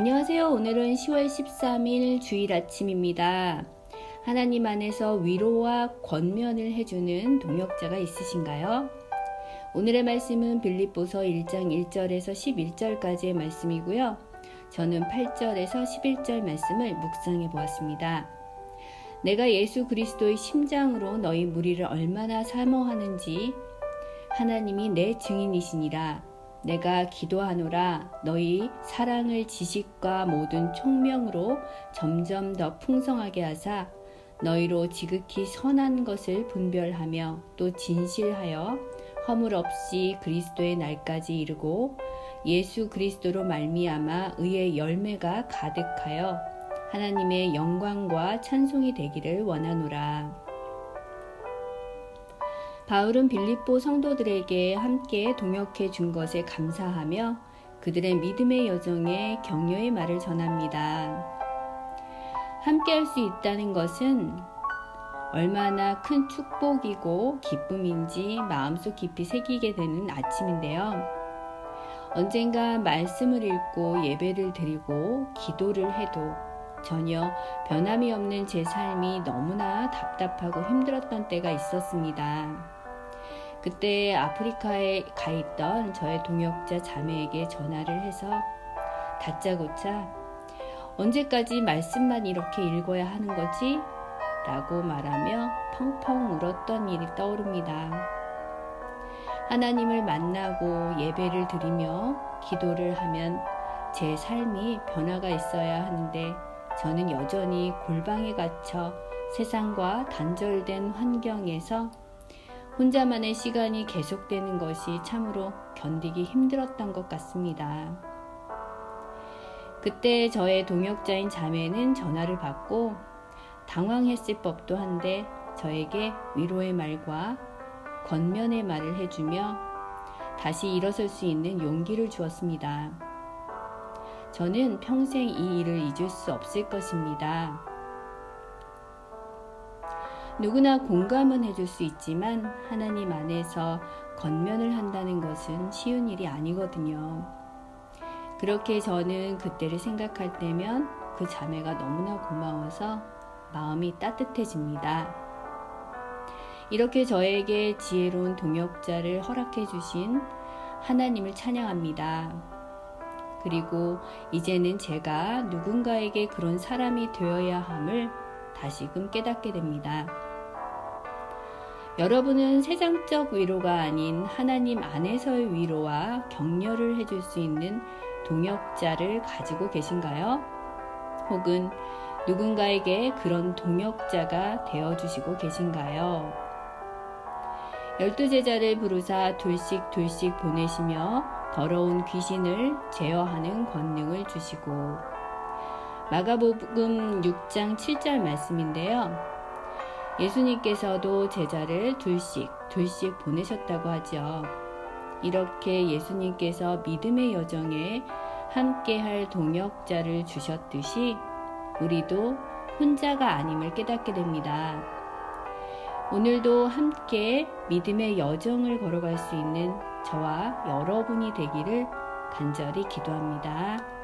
안녕하세요. 오늘은 10월 13일 주일 아침입니다. 하나님 안에서 위로와 권면을 해주는 동역자가 있으신가요? 오늘의 말씀은 빌립보서 1장 1절에서 11절까지의 말씀이고요. 저는 8절에서 11절 말씀을 묵상해 보았습니다. 내가 예수 그리스도의 심장으로 너희 무리를 얼마나 사모하는지 하나님이 내 증인이시니라. 내가 기도하노라 너희 사랑을 지식과 모든 총명으로 점점 더 풍성하게 하사 너희로 지극히 선한 것을 분별하며 또 진실하여 허물 없이 그리스도의 날까지 이르고 예수 그리스도로 말미암아 의의 열매가 가득하여 하나님의 영광과 찬송이 되기를 원하노라. 바울은 빌립보 성도들에게 함께 동역해 준 것에 감사하며 그들의 믿음의 여정에 격려의 말을 전합니다. 함께 할 수 있다는 것은 얼마나 큰 축복이고 기쁨인지 마음속 깊이 새기게 되는 아침인데요. 언젠가 말씀을 읽고 예배를 드리고 기도를 해도 전혀 변함이 없는 제 삶이 너무나 답답하고 힘들었던 때가 있었습니다. 그때 아프리카에 가 있던 저의 동역자 자매에게 전화를 해서 다짜고짜 언제까지 말씀만 이렇게 읽어야 하는 거지? 라고 말하며 펑펑 울었던 일이 떠오릅니다. 하나님을 만나고 예배를 드리며 기도를 하면 제 삶이 변화가 있어야 하는데 저는 여전히 골방에 갇혀 세상과 단절된 환경에서 혼자만의 시간이 계속되는 것이 참으로 견디기 힘들었던 것 같습니다. 그때 저의 동역자인 자매는 전화를 받고 당황했을 법도 한데 저에게 위로의 말과 권면의 말을 해주며 다시 일어설 수 있는 용기를 주었습니다. 저는 평생 이 일을 잊을 수 없을 것입니다. 누구나 공감은 해줄 수 있지만 하나님 안에서 건면을 한다는 것은 쉬운 일이 아니거든요. 그렇게 저는 그때를 생각할 때면 그 자매가 너무나 고마워서 마음이 따뜻해집니다. 이렇게 저에게 지혜로운 동역자를 허락해 주신 하나님을 찬양합니다. 그리고 이제는 제가 누군가에게 그런 사람이 되어야 함을 다시금 깨닫게 됩니다. 여러분은 세상적 위로가 아닌 하나님 안에서의 위로와 격려를 해줄 수 있는 동역자를 가지고 계신가요? 혹은 누군가에게 그런 동역자가 되어주시고 계신가요? 열두 제자를 부르사 둘씩 둘씩 보내시며 더러운 귀신을 제어하는 권능을 주시고 마가복음 6장 7절 말씀인데요. 예수님께서도 제자를 둘씩 둘씩 보내셨다고 하죠. 이렇게 예수님께서 믿음의 여정에 함께할 동역자를 주셨듯이 우리도 혼자가 아님을 깨닫게 됩니다. 오늘도 함께 믿음의 여정을 걸어갈 수 있는 저와 여러분이 되기를 간절히 기도합니다.